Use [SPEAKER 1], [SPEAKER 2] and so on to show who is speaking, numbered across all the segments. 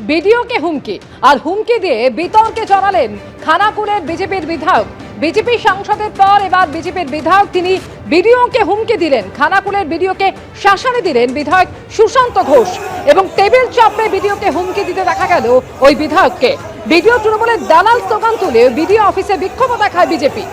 [SPEAKER 1] বিডিওকে হুমকি। আর হুমকি দিয়ে বিতর্কে জড়ালেন খানাকুলের বিজেপির বিধায়ক। বিজেপি সাংসদের পর এবার বিজেপির বিধায়ক তিনি বিডিওকে হুমকি দিলেন। খানাকুলের বিডিওকে শাসানি দিলেন বিধায়ক সুশান্ত ঘোষ এবং টেবিল চাপড়ে বিডিওকে হুমকি দিতে দেখা গেল ওই বিধায়ককে। বিডিও তৃণমূলের দালাল স্লোগান তুলে বিডিও অফিসে বিক্ষোভ দেখায় বিজেপি।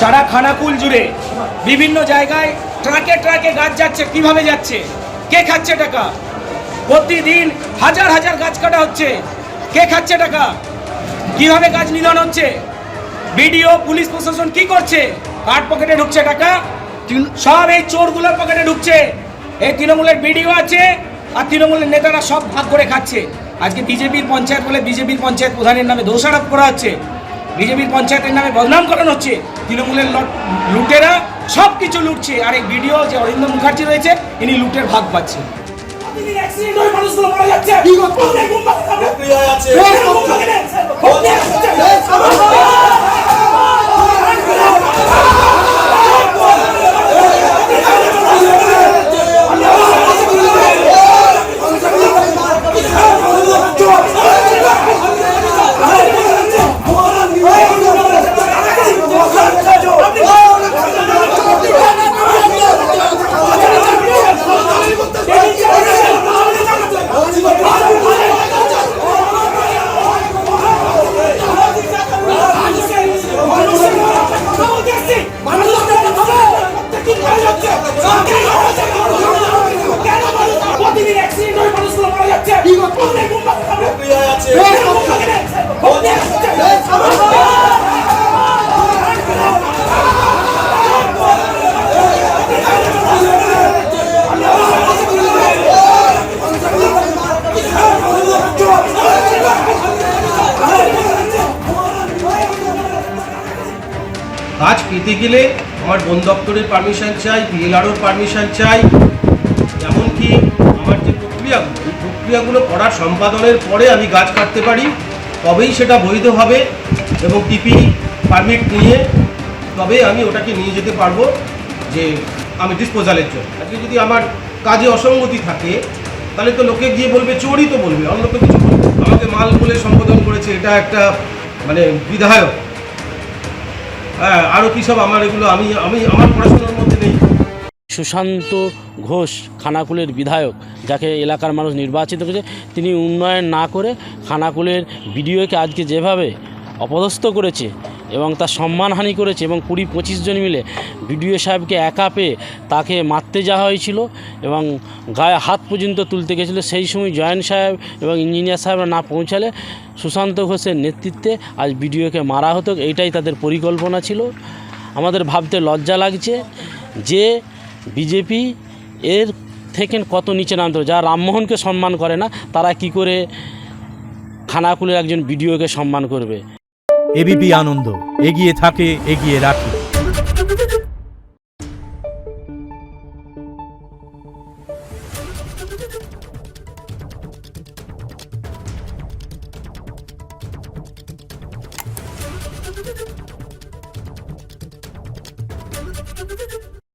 [SPEAKER 2] সারা খানাকুল জুড়ে বিভিন্ন জায়গায় ট্রাকে ট্রাকে গাছ যাচ্ছে কীভাবে যাচ্ছে? কে খাচ্ছে টাকা? প্রতিদিন হাজার হাজার গাছ কাটা হচ্ছে। কে খাচ্ছে টাকা? কীভাবে গাছ নিধন হচ্ছে? বিডিও পুলিশ প্রশাসন কি করছে? কার পকেটে ঢুকছে টাকা? সব এই চোরগুলোর পকেটে ঢুকছে। এই তৃণমূলের বিডিও আছে আর তৃণমূলের নেতারা সব ভাগ করে খাচ্ছে। আজকে বিজেপির পঞ্চায়েত বলে বিজেপির পঞ্চায়েত প্রধানের নামে দোষারোপ করা হচ্ছে। বিজেপির পঞ্চায়েতের নামে বদনাম করানো হচ্ছে। তৃণমূলের লট- লুটেরা সব কিছু লুটছে। আর এই ভিডিও যে অরিন্দ মুখার্জি রয়েছে ইনি লুটের ভাগ পাচ্ছে
[SPEAKER 3] কাজ পেতে গেলে আমার বন দপ্তরের পারমিশন চাই বিএলআরওর পারমিশন চাই এমনকি প্রক্রিয়াগুলো করার সম্পাদনের পরে আমি গাছ কাটতে পারি, তবেই সেটা বৈধ হবে এবং টিপি পারমিট নিয়ে তবে আমি ওটাকে নিয়ে যেতে পারব যে আমি ডিসপোজালের জন্য। আজকে যদি আমার কাজে অসঙ্গতি থাকে, তাহলে তো লোকে গিয়ে বলবে, চোরই তো বলবে, অন্য তো কিছু আমাকে মাল বলে সম্বোধন করেছে, এটা একটা মানে বিধায়ক। হ্যাঁ আরও কী সব আমার এগুলো আমি আমি, আমার পড়াশোনার মধ্যে নেই।
[SPEAKER 4] সুশান্ত ঘোষ খানাকুলের বিধায়ক, যাকে এলাকার মানুষ নির্বাচিত করেছে, তিনি উন্নয়ন না করে খানাকুলের বিডিওকে আজকে যেভাবে অপদস্থ করেছে এবং তার সম্মানহানি করেছে এবং কুড়ি পঁচিশ জন মিলে বিডিও সাহেবকে একা পেয়ে তাকে মারতে যাওয়া হয়েছিল এবং গায়ে হাত পর্যন্ত তুলতে গেছিল, সেই সময় জয়েন্ট সাহেব এবং ইঞ্জিনিয়ার সাহেবরা না পৌঁছালে সুশান্ত ঘোষের নেতৃত্বে আজ বিডিওকে মারা হতো, এইটাই তাদের পরিকল্পনা ছিল। আমাদের ভাবতে লজ্জা লাগছে যে বিজেপি এর থেকে কত নিচে নামতে যারা রামমোহনকে সম্মান করে না, তারা কি করে খানাকুলের একজন বিডিওকে সম্মান করবে?
[SPEAKER 5] এবিপি আনন্দ, এগিয়ে থাকে, এগিয়ে রাখে।